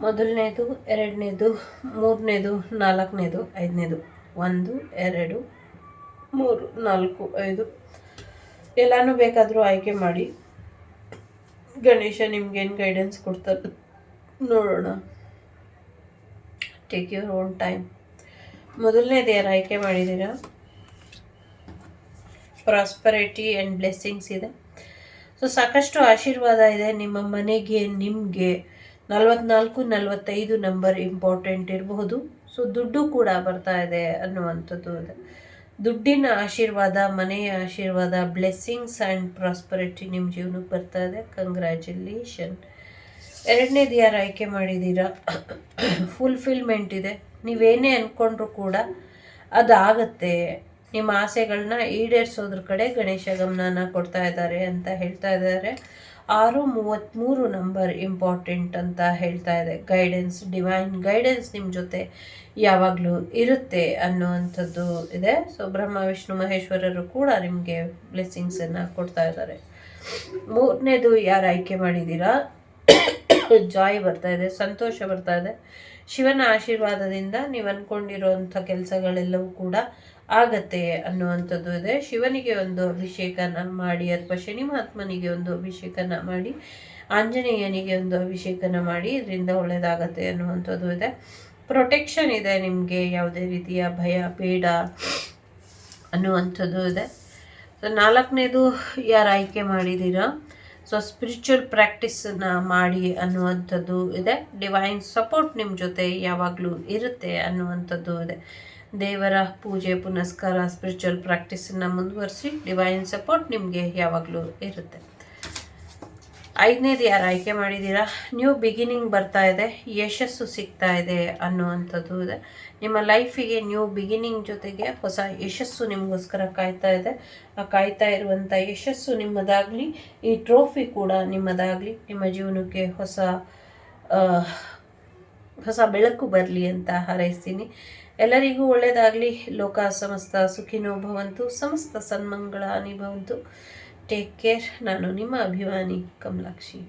ಮೊದಲನೇದು, ಎರಡನೇದು, ಮೂರನೇದು, ನಾಲ್ಕನೇದು, ಐದನೇದು. ಒಂದು, ಎರಡು, ಮೂರು, ನಾಲ್ಕು, ಐದು. ಎಲ್ಲನೂ ಬೇಕಾದರೂ ಆಯ್ಕೆ ಮಾಡಿ. ಗಣೇಶ ನಿಮ್ಗೇನು ಗೈಡೆನ್ಸ್ ಕೊಡ್ತಾರೆ ನೋಡೋಣ. ಟೇಕ್ ಯುವರ್ ಓನ್ ಟೈಮ್ ಮೊದಲನೇದು ಯಾರು ಆಯ್ಕೆ ಮಾಡಿದ್ದೀರಾ? ಪ್ರಾಸ್ಪರಿಟಿ ಆ್ಯಂಡ್ ಬ್ಲೆಸ್ಸಿಂಗ್ಸ್ ಇದೆ. ಸೊ ಸಾಕಷ್ಟು ಆಶೀರ್ವಾದ ಇದೆ ನಿಮ್ಮ ಮನೆಗೆ, ನಿಮಗೆ. ನಲವತ್ನಾಲ್ಕು, ನಲವತ್ತೈದು ನಂಬರ್ ಇಂಪಾರ್ಟೆಂಟ್ ಇರಬಹುದು. ಸೊ ದುಡ್ಡು ಕೂಡ ಬರ್ತಾ ಇದೆ ಅನ್ನುವಂಥದ್ದು ಇದೆ ದುಡ್ಡಿನ ಆಶೀರ್ವಾದ, ಮನೆಯ ಆಶೀರ್ವಾದ ಬ್ಲೆಸ್ಸಿಂಗ್ಸ್ ಆ್ಯಂಡ್ ಪ್ರಾಸ್ಪರಿಟಿ ನಿಮ್ಮ ಜೀವನಕ್ಕೆ ಬರ್ತಾ ಇದೆ. ಕಂಗ್ರ್ಯಾಚುಲೇಷನ್ ಎರಡನೇದು ಯಾರು ಆಯ್ಕೆ ಮಾಡಿದ್ದೀರಾ? ಫುಲ್ಫಿಲ್ಮೆಂಟ್ ಇದೆ. ನೀವೇನೇ ಅಂದ್ಕೊಂಡ್ರೂ ಕೂಡ ಅದಾಗತ್ತೆ. ನಿಮ್ಮ ಆಸೆಗಳನ್ನ ಈಡೇರಿಸೋದ್ರ ಕಡೆ ಗಣೇಶ ಗಮನನ ಕೊಡ್ತಾ ಇದ್ದಾರೆ ಅಂತ ಹೇಳ್ತಾ ಇದ್ದಾರೆ. ಆರು ಮೂವತ್ತ್ಮೂರು ನಂಬರ್ ಇಂಪಾರ್ಟೆಂಟ್ ಅಂತ ಹೇಳ್ತಾ ಇದೆ. ಗೈಡೆನ್ಸ್ ಡಿವೈನ್ ಗೈಡೆನ್ಸ್ ನಿಮ್ಮ ಜೊತೆ ಯಾವಾಗಲೂ ಇರುತ್ತೆ ಅನ್ನುವಂಥದ್ದು ಇದೆ. ಸೊ ಬ್ರಹ್ಮ, ವಿಷ್ಣು, ಮಹೇಶ್ವರರು ಕೂಡ ನಿಮಗೆ ಬ್ಲೆಸ್ಸಿಂಗ್ಸನ್ನು ಕೊಡ್ತಾ ಇದ್ದಾರೆ. ಮೂರನೇದು ಯಾರು ಆಯ್ಕೆ ಮಾಡಿದ್ದೀರಾ? ಜಾಯ್ ಬರ್ತಾ ಇದೆ, ಸಂತೋಷ ಬರ್ತಾ ಇದೆ. ಶಿವನ ಆಶೀರ್ವಾದದಿಂದ ನೀವು ಅಂದ್ಕೊಂಡಿರೋಂಥ ಕೆಲಸಗಳೆಲ್ಲವೂ ಕೂಡ ಆಗತ್ತೆ ಅನ್ನುವಂಥದ್ದು ಇದೆ. ಶಿವನಿಗೆ ಒಂದು ಅಭಿಷೇಕನ ಮಾಡಿ, ಅಥವಾ ಶನಿ ಮಹಾತ್ಮನಿಗೆ ಒಂದು ಅಭಿಷೇಕನ ಮಾಡಿ, ಆಂಜನೇಯನಿಗೆ ಒಂದು ಅಭಿಷೇಕನ ಮಾಡಿ, ಇದರಿಂದ ಒಳ್ಳೆಯದಾಗತ್ತೆ ಅನ್ನುವಂಥದ್ದು ಇದೆ. ಪ್ರೊಟೆಕ್ಷನ್ ಇದೆ ನಿಮಗೆ, ಯಾವುದೇ ರೀತಿಯ ಭಯ ಬೇಡ ಅನ್ನುವಂಥದ್ದು ಇದೆ. ಸೊ ನಾಲ್ಕನೇದು ಯಾರು ಆಯ್ಕೆ ಮಾಡಿದ್ದೀರಾ? ಸೊ ಸ್ಪಿರಿಚುವಲ್ ಪ್ರಾಕ್ಟೀಸನ್ನು ಮಾಡಿ ಅನ್ನುವಂಥದ್ದು ಇದೆ. ಡಿವೈನ್ ಸಪೋರ್ಟ್ ನಿಮ್ಮ ಜೊತೆ ಯಾವಾಗಲೂ ಇರುತ್ತೆ ಅನ್ನುವಂಥದ್ದು ಇದೆ. ದೇವರ ಪೂಜೆ, ಪುನಸ್ಕಾರ ಸ್ಪಿರಿಚುವಲ್ ಪ್ರಾಕ್ಟೀಸನ್ನು ಮುಂದುವರಿಸಿ ಡಿವೈನ್ ಸಪೋರ್ಟ್ ನಿಮಗೆ ಯಾವಾಗಲೂ ಇರುತ್ತೆ. ಐದನೇದು ಯಾರು ಆಯ್ಕೆ ಮಾಡಿದ್ದೀರಾ? ನ್ಯೂ ಬಿಗಿನಿಂಗ್ ಬರ್ತಾ ಇದೆ, ಯಶಸ್ಸು ಸಿಗ್ತಾ ಇದೆ ಅನ್ನುವಂಥದ್ದು ಇದೆ. ನಿಮ್ಮ ಲೈಫಿಗೆ ನ್ಯೂ ಬಿಗಿನಿಂಗ್ ಜೊತೆಗೆ ಹೊಸ ಯಶಸ್ಸು ನಿಮಗೋಸ್ಕರ ಕಾಯ್ತಾ ಇದೆ. ಆ ಕಾಯ್ತಾ ಇರುವಂಥ ಯಶಸ್ಸು ನಿಮ್ಮದಾಗಲಿ, ಈ ಟ್ರೋಫಿ ಕೂಡ ನಿಮ್ಮದಾಗಲಿ, ನಿಮ್ಮ ಜೀವನಕ್ಕೆ ಹೊಸ ಹೊಸ ಬೆಳಕು ಬರಲಿ ಅಂತ ಹಾರೈಸ್ತೀನಿ. ಎಲ್ಲರಿಗೂ ಒಳ್ಳೆಯದಾಗಲಿ ಲೋಕ ಸಮಸ್ತ ಸುಖಿನೋ ಭವಂತು, ಸಮಸ್ತ ಸನ್ಮಂಗಳ ಭವಂತು ટેક કેર નાનોનીમાં અભિમાની કમલાક્ષી